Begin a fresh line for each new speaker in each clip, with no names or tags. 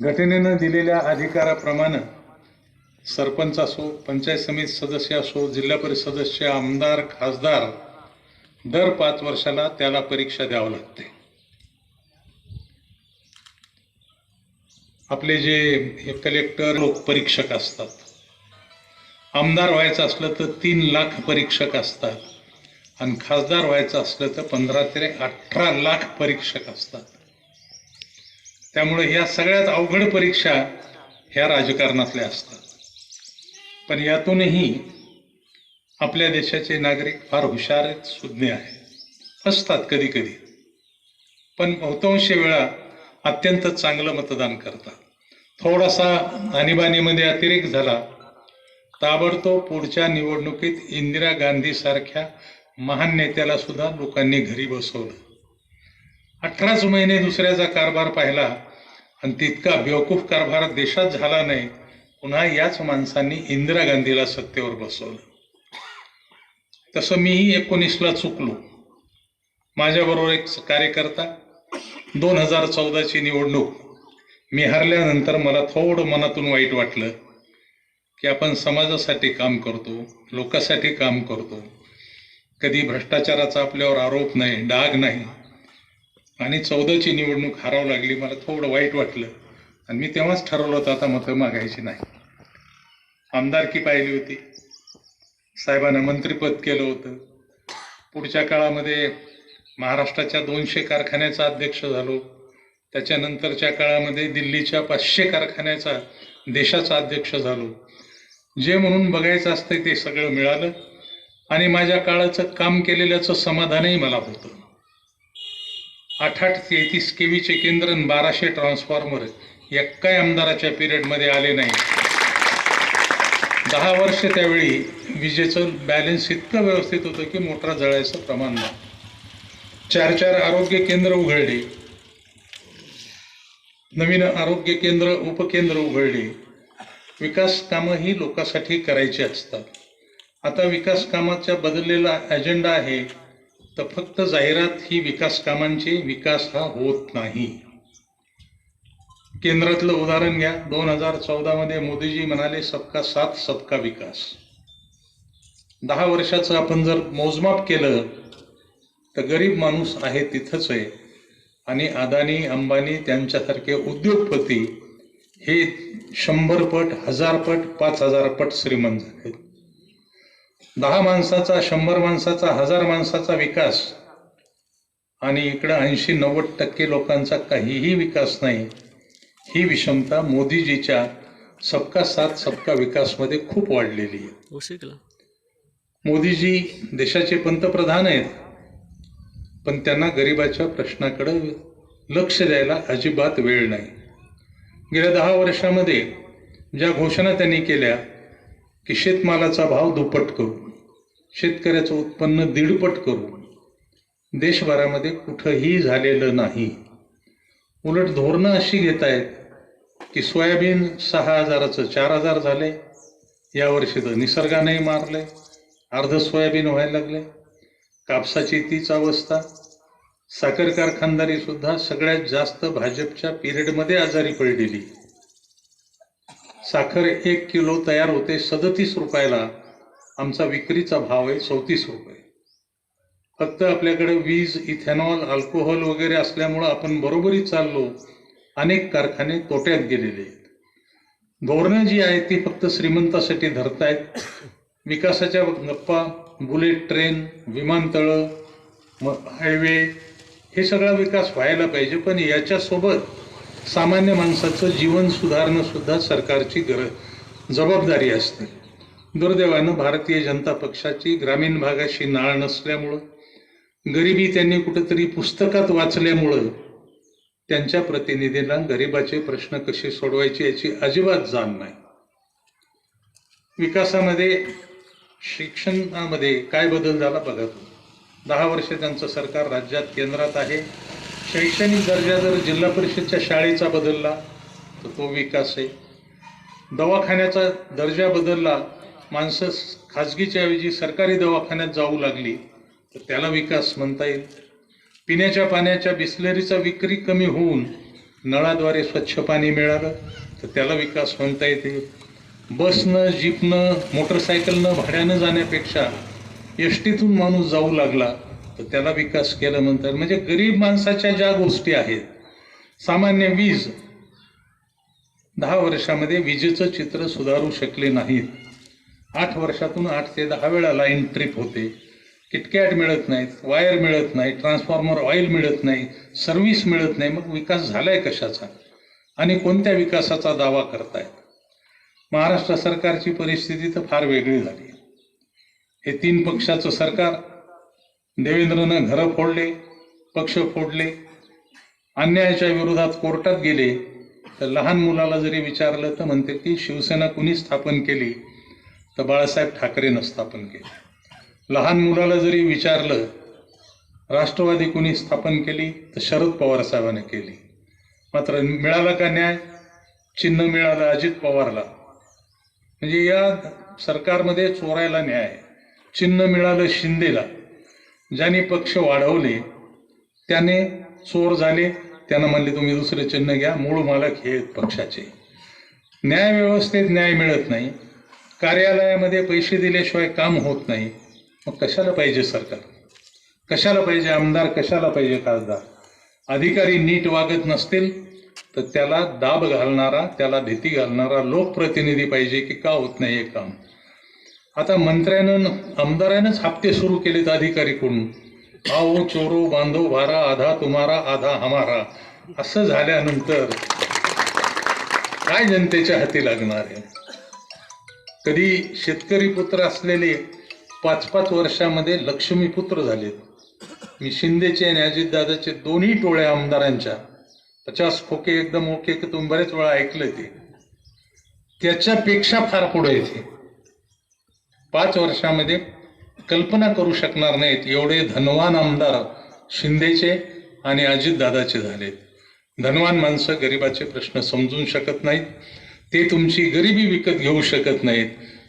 घटनेनं दिलेल्या अधिकाराप्रमाणे सरपंच असो पंचायत समिती सदस्य असो जिल्हा परिषद सदस्य आमदार खासदार दर पाच वर्षाला त्याला परीक्षा द्यावं लागते. आपले जे हे कलेक्टर लोक परीक्षक असतात आमदार व्हायचं असलं तर तीन लाख परीक्षक असतात आणि खासदार व्हायचं असलं तर पंधरा ते अठरा लाख परीक्षक असतात. त्यामुळे ह्या सगळ्यात अवघड परीक्षा ह्या राजकारणातल्या असतात. पण यातूनही आपल्या देशाचे नागरिक फार हुशार आहेत सुज्ञ आहेत. असतात कधी कधी पण बहुतांश वेळा अत्यंत चांगलं मतदान करतात. थोडासा आणीबाणीमध्ये अतिरेक झाला ताबडतोब पुढच्या निवडणुकीत इंदिरा गांधी सारख्या महान नेत्याला सुद्धा लोकांनी घरी बसवलं. अठराच महिने दुसऱ्याचा कारभार पाहिला आणि तितका बेवकूफ कारभार देशात झाला नाही पुन्हा याच माणसांनी इंदिरा गांधीला सत्तेवर बसवलं. तसं मीही एकोणीसला चुकलो. माझ्याबरोबर एक कार्यकर्ता दोन हजार चौदाची निवडणूक. मी हरल्यानंतर मला थोडं मनातून वाईट वाटलं की आपण समाजासाठी काम करतो लोकांसाठी काम करतो. कधी भ्रष्टाचाराचा आपल्यावर आरोप नाही डाग नाही. आणि चौदाची निवडणूक हरावं लागली मला थोडं वाईट वाटलं. आणि मी तेव्हाच ठरवलं होतं आता मतं मागायची नाही. आमदारकी पाहिली होती? साहेबांना मंत्रिपद केलं होतं. पुढच्या काळामध्ये महाराष्ट्राच्या दोनशे कारखान्याचा अध्यक्ष झालो. त्याच्यानंतरच्या काळामध्ये दिल्लीच्या पाचशे कारखान्याचा देशाचा अध्यक्ष झालो. जे म्हणून बघायचं असतं ते सगळं मिळालं. आणि माझ्या काळाचं काम केलेल्याचं समाधानही मला होतं. आठ आठ तेहतीस केवीचे केंद्र आणि बाराशे ट्रान्सफॉर्मर एक्काही आमदाराच्या पिरियडमध्ये आले नाही. दहा वर्ष त्यावेळी विजेचं बॅलन्स इतकं व्यवस्थित होतं की मोटर जळायचं प्रमाण नाही. चार चार आरोग्य केंद्र उघडले. नवीन आरोग्य केंद्र उपकेंद्र उघडले. विकास कामं ही लोकांसाठी करायची असतात. आता विकास कामाचा बदललेला अजेंडा आहे. तर फक्त जाहिरात ही विकास कामांची विकास हा होत नाही. केंद्रातलं उदाहरण घ्या. दोन हजार चौदामध्ये मोदीजी म्हणाले सबका साथ सबका विकास. दहा वर्षाचं आपण जर मोजमाप केलं तर गरीब माणूस आहे तिथंच आहे. आणि अदानी अंबानी त्यांच्यासारखे उद्योगपती हे शंभर पट हजार पट पाच हजार पट श्रीमंत झाले दहा माणसाचा शंभर माणसाचा हजार माणसाचा विकास. आणि इकडं ऐंशी नव्वद टक्के लोकांचा काहीही विकास नाही. ही विषमता मोदीजीच्या सबका साथ सबका विकासमध्ये खूप वाढलेली आहे.
उशिकला
मोदीजी देशाचे पंतप्रधान आहेत. पण त्यांना गरिबाच्या प्रश्नाकडे लक्ष द्यायला अजिबात वेळ नाही. गेल्या दहा वर्षामध्ये ज्या घोषणा त्यांनी केल्या की शेतमालाचा भाव दुप्पट करू शेतकऱ्याचं उत्पन्न दीडपट करू देशभरामध्ये कुठंही झालेलं नाही. उलट धोरणं अशी घेत आहेत की सोयाबीन सहा हजाराचं चार हजार झाले. यावर्षी तर निसर्गानेही मारले. अर्ध सोयाबीन व्हायला लागले. कापसाची तीच अवस्था. साखर कारखानदारी सुद्धा सगळ्यात जास्त भाजपच्या पिरियडमध्ये आजारी पडलेली. साखर एक किलो तयार होते सदतीस रुपयाला. आमचा विक्रीचा भाव आहे चौतीस रुपये. फक्त आपल्याकडे वीज इथेनॉल अल्कोहोल वगैरे असल्यामुळं आपण बरोबरी चाललो. अनेक कारखाने तोट्यात गेलेले आहेत. धोरणं जी आहेत ती फक्त श्रीमंतासाठी धरतायत. विकासाच्या गप्पा बुलेट ट्रेन विमानतळं म हायवे हे सगळा विकास व्हायला पाहिजे. पण याच्यासोबत सामान्य माणसाचं जीवन सुधारणं सुद्धा सरकारची गरज जबाबदारी असते. दुर्दैवानं भारतीय जनता पक्षाची ग्रामीण भागाशी नाळ नसल्यामुळं गरिबी त्यांनी कुठेतरी पुस्तकात वाचल्यामुळं त्यांच्या प्रतिनिधींना गरिबाचे प्रश्न कसे सोडवायचे याची अजिबात जाण नाही. विकासामध्ये शिक्षणामध्ये काय बदल झाला बघा तुम्ही. दहा वर्ष त्यांचं सरकार राज्यात केंद्रात आहे. शैक्षणिक दर्जा जर जिल्हा परिषदच्या शाळेचा बदलला तर तो विकास आहे. दवाखान्याचा दर्जा बदलला माणसं खाजगीच्या ऐवजी सरकारी दवाखान्यात जाऊ लागली तर त्याला विकास म्हणता येईल. पिण्याच्या पाण्याच्या बिस्लरीचा विक्री कमी होऊन नळाद्वारे स्वच्छ पाणी मिळालं तर त्याला विकास म्हणता येते. बसनं जीपनं मोटरसायकलनं भाड्यानं जाण्यापेक्षा एस टीतून माणूस जाऊ लागला तर त्याला विकास केला म्हणतात. म्हणजे गरीब माणसाच्या ज्या गोष्टी आहेत सामान्य वीज दहा वर्षामध्ये विजेचं चित्र सुधारू शकले नाहीत. आठ वर्षातून आठ ते दहा वेळा लाईन ट्रिप होते. किटकॅट मिळत नाहीत वायर मिळत नाही ट्रान्सफॉर्मर ऑइल मिळत नाही सर्व्हिस मिळत नाही. मग विकास झालाय कशाचा? आणि कोणत्या विकासाचा दावा करतायत? महाराष्ट्र सरकारची परिस्थिती तर फार वेगळी झाली. हे तीन पक्षाचं सरकार देवेंद्रनं घरं फोडले पक्ष फोडले अन्यायाच्या विरोधात कोर्टात गेले तर लहान मुलाला जरी विचारलं तर म्हणते की शिवसेना कुणी स्थापन केली? तर बाळासाहेब ठाकरेनं स्थापन केले. लहान मुलाला जरी विचारलं राष्ट्रवादी कुणी स्थापन केली तर शरद पवार साहेबांनी केली. मात्र मिळाला का न्याय? चिन्ह मिळालं अजित पवारला. म्हणजे या सरकारमध्ये चोरायला न्याय. चिन्ह मिळालं शिंदेला. ज्याने पक्ष वाढवले त्याने चोर झाले. त्यांना म्हणले तुम्ही दुसरे चिन्ह घ्या. मूळ मालक हे पक्षाचे. न्याय व्यवस्थेत न्याय मिळत नाही. कार्यालयामध्ये पैसे दिल्याशिवाय काम होत नाही. मग कशाला पाहिजे सरकार? कशाला पाहिजे आमदार? कशाला पाहिजे खासदार? अधिकारी नीट वागत नसतील तर त्याला दाब घालणारा त्याला भीती घालणारा लोकप्रतिनिधी पाहिजे की का होत नाही हे काम? आता मंत्र्यानं आमदारानंच हप्ते सुरू केलेत अधिकारीकडून. आओ चोरो बांधो भारा आधा तुम्हारा आधा हमारा. असं झाल्यानंतर काय जनतेच्या हाती लागणार आहे? कधी शेतकरी पुत्र असलेले पाच पाच वर्षामध्ये लक्ष्मी पुत्र झालेत. मी शिंदेचे आणि अजितदादाचे दोन्ही टोळ्या आमदारांच्या पचास खोके एकदम ओके की तुम्ही बरेच वेळा ऐकलं ते. त्याच्यापेक्षा फार पुढे येते. पाच वर्षामध्ये कल्पना करू शकणार नाहीत एवढे धनवान आमदार शिंदेचे आणि अजितदादाचे झालेत. धनवान माणसं गरिबाचे प्रश्न समजून शकत नाहीत. ते तुमची गरिबी विकत घेऊ शकत नाहीत.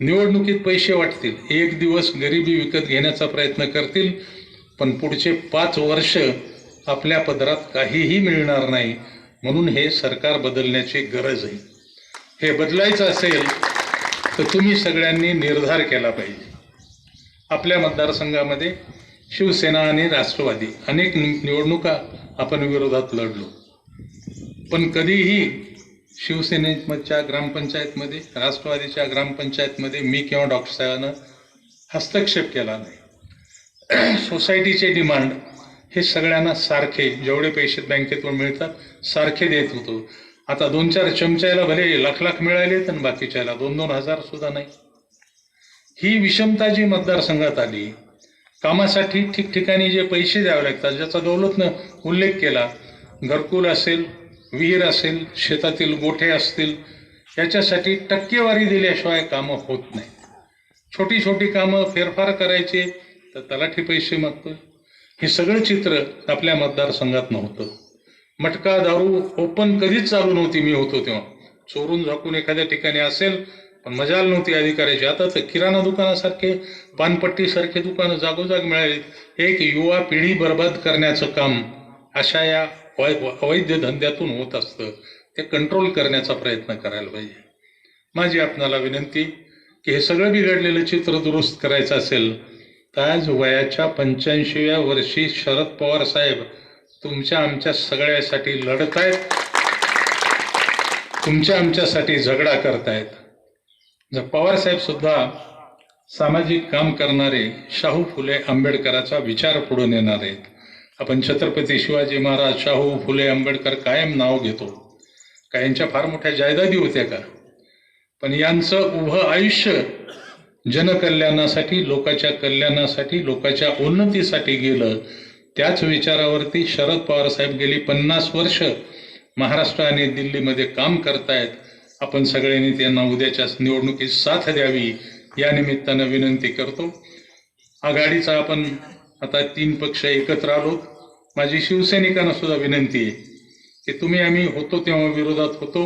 निवडणुकीत पैसे वाटतील. एक दिवस गरिबी विकत घेण्याचा प्रयत्न करतील पण पुढचे पाच वर्ष आपल्या पदरात काहीही मिळणार नाही. म्हणून हे सरकार बदलण्याची गरज आहे हे बदलायचं असेल तर तुम्ही सगळ्यांनी निर्धार केला पाहिजे. आपल्या मतदारसंघामध्ये शिवसेना आणि राष्ट्रवादी अनेक निवडणुका आपण विरोधात लढलो. पण कधीही शिवसेनेच्या ग्रामपंचायतमध्ये राष्ट्रवादीच्या ग्रामपंचायतमध्ये मी किंवा डॉक्टर साहेबांना हस्तक्षेप केला नाही. सोसायटीचे डिमांड हे सगळ्यांना सारखे जेवढे पैसे बँकेतून मिळतात सारखे देत होतो. आता दोन चार चमच्याला भले लाख लाख मिळाले तर बाकीच्याला दोन दोन हजार सुद्धा नाही. ही विषमता जी मतदारसंघात आली कामासाठी ठिकठिकाणी जे पैसे द्यावे लागतात ज्याचा दौलतनं उल्लेख केला घरकुल असेल विहीर असेल शेतातील गोठे असतील याच्यासाठी टक्केवारी दिल्याशिवाय कामं होत नाही. छोटी छोटी कामं फेरफार करायचे तर तलाठी पैसे मागतो हे सगळं चित्र आपल्या मतदारसंघात नव्हतं. मटका दारू ओपन कधीच चालू नव्हती. मी होतो तेव्हा. चोरून झाकून एखाद्या ठिकाणी असेल पण मजाल नव्हती अधिकाऱ्याची. आता तर किराणा दुकानासारखे पानपट्टीसारखे दुकानं जागोजाग मिळाली एक युवा पिढी बर्बाद करण्याचं काम अशा या अवैध धंद्यातून होत असतं ते कंट्रोल करण्याचा प्रयत्न करायला पाहिजे. माझी आपणाला विनंती की हे सगळं बिघडलेलं चित्र दुरुस्त करायचं असेल तर आज वयाच्या पंच्याऐंशीव्या वर्षी शरद पवार साहेब तुमच्या आमच्या सगळ्यासाठी लढत आहेत तुमच्या आमच्यासाठी झगडा करतायत. जर पवार साहेब सुद्धा सामाजिक काम करणारे शाहू फुले आंबेडकराचा विचार पुढे नेणार आहेत. आपण छत्रपती शिवाजी महाराज शाहू फुले आंबेडकर कायम नाव घेतो. का यांच्या फार मोठ्या जायदादी होत्या का? पण यांचं उभं आयुष्य जनकल्याणासाठी लोकांच्या कल्याणासाठी लोकांच्या उन्नतीसाठी गेलं त्याच विचारावरती शरद पवार साहेब गेली पन्नास वर्ष महाराष्ट्र आणि दिल्लीमध्ये काम करतायत. आपण सगळ्यांनी त्यांना उद्याच्या निवडणुकीत साथ द्यावी या निमित्तानं विनंती करतो. आघाडीचा आपण आता तीन पक्ष एकत्र आलो. माझी शिवसैनिकांना सुद्धा विनंती आहे की तुम्ही आम्ही होतो तेव्हा विरोधात होतो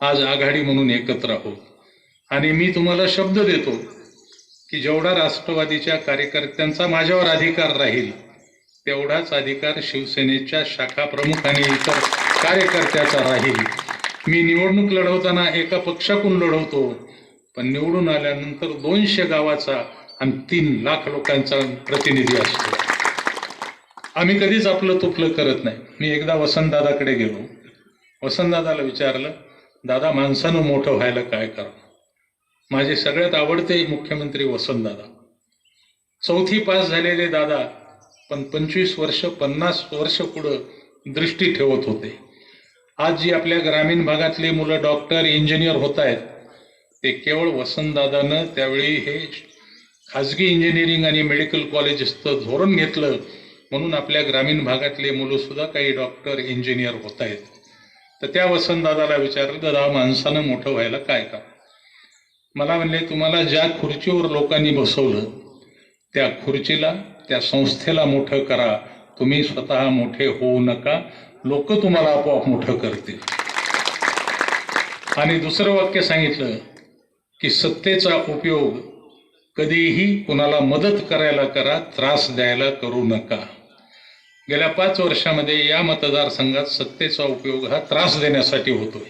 आज आघाडी म्हणून एकत्र आहोत. आणि मी तुम्हाला शब्द देतो की जेवढा राष्ट्रवादीच्या कार्यकर्त्यांचा माझ्यावर अधिकार राहील तेवढाच अधिकार शिवसेनेच्या शाखा प्रमुख आणि इतर कार्यकर्त्याचा राहील. मी निवडणूक लढवताना एका पक्षाकडून लढवतो पण निवडून आल्यानंतर दोनशे गावाचा आणि तीन लाख लोकांचा प्रतिनिधी असतो. आम्ही कधीच आपलं तुपलं करत नाही. मी एकदा वसंतदादाकडे गेलो. वसंतदादाला विचारलं दादा माणसानं मोठं व्हायला काय करावं माझे सगळ्यात आवडते मुख्यमंत्री वसंतदादा. चौथी पास झालेले दादा पण पंचवीस वर्ष पन्नास वर्ष पुढं दृष्टी ठेवत होते. आज जी आपल्या ग्रामीण भागातली मुलं डॉक्टर इंजिनियर होत आहेत ते केवळ वसंतदादानं त्यावेळी हे खाजगी इंजिनिअरिंग आणि मेडिकल कॉलेजेसचं धोरण घेतलं. म्हणून आपल्या ग्रामीण भागातले मुलं सुद्धा काही डॉक्टर इंजिनियर होत आहेत तर त्या वसंतदादाला विचारलं दादा माणसानं मोठं व्हायला काय का मला म्हणले तुम्हाला ज्या खुर्चीवर लोकांनी बसवलं त्या खुर्चीला त्या संस्थेला मोठं करा. तुम्ही स्वतः मोठे होऊ नका. लोक तुम्हाला आपोआप मोठं करतील. आणि दुसरं वाक्य सांगितलं की सत्तेचा उपयोग कधीही कुणाला मदत करायला करा त्रास द्यायला करू नका. गेल्या पाच वर्षामध्ये या मतदारसंघात सत्तेचा उपयोग हा त्रास देण्यासाठी होतोय.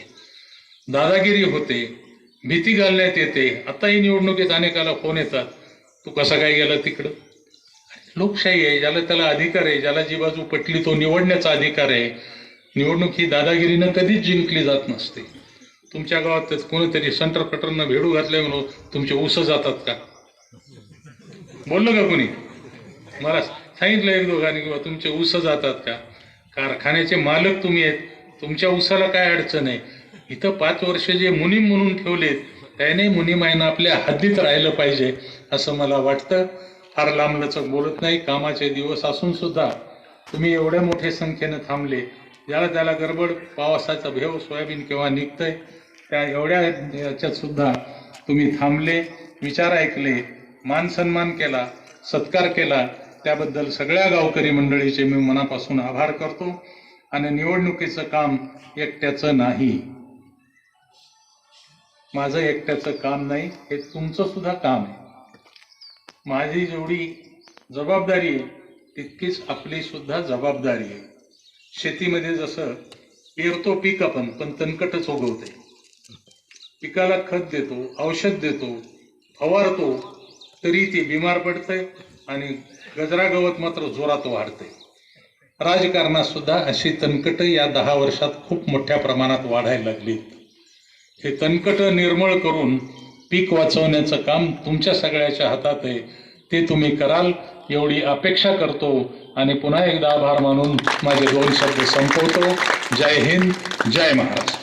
दादागिरी होते भीती घालण्यात येते आताही निवडणुकीत अनेकाला फोन येतात तू कसा काय गेला तिकडं? लोकशाही आहे ज्याला त्याला अधिकार आहे ज्याला जी बाजू पटली तो निवडण्याचा अधिकार आहे. निवडणूक ही दादागिरीनं कधीच जिंकली जात नसते. तुमच्या गावात कोणीतरी संटर कटरनं भेडू घातल्यामुळं म्हणून तुमचे ऊस जातात का? बोललो का कोणी? मला सांगितलं एक दोघांनी किंवा तुमचे ऊस जातात का? कारखान्याचे मालक तुम्ही आहेत. तुमच्या ऊसाला काय अडचण आहे? इथं पाच वर्ष जे मुनीम म्हणून ठेवलेत त्याने मुनीमायनं आपल्या हद्दीत राहिलं पाहिजे असं मला वाटतं. फार लांबलचक बोलत नाही कामाचे दिवस असून सुद्धा तुम्ही एवढ्या मोठ्या संख्येनं थांबले. ज्याला त्याला गडबड पावसाचा भेव सोयाबीन केव्हा निघतंय त्या एवढ्या याच्यात सुद्धा तुम्ही थांबले. विचार ऐकले. मान सन्मान केला सत्कार केला त्याबद्दल सगळ्या गावकरी मंडळीचे मी मनापासून आभार करतो आणि निवडणुकीचं काम एकट्याचं नाही. माझं एकट्याचं काम नाही हे तुमचं सुद्धा काम आहे. माझी जेवढी जबाबदारी आहे तितकीच आपली सुद्धा जबाबदारी आहे. शेतीमध्ये जसं पेरतो पीक आपण पण तणकटच उगवते. पिकाला खत देतो औषध देतो फवारतो तरी ती बिमार पडते आणि गजरा गवत मात्र जोरात वाढते. राजकारणात सुद्धा अशी तणकट या दहा वर्षात खूप मोठ्या प्रमाणात वाढायला लागलीत. हे तणकट निर्मळ करून पीक वाचवण्याचं काम तुमच्या सगळ्याच्या हातात आहे. ते तुम्ही कराल एवढी अपेक्षा करतो आणि पुन्हा एकदा आभार मानून माझे दोन शब्द संपवतो. जय हिंद जय महाराष्ट्र.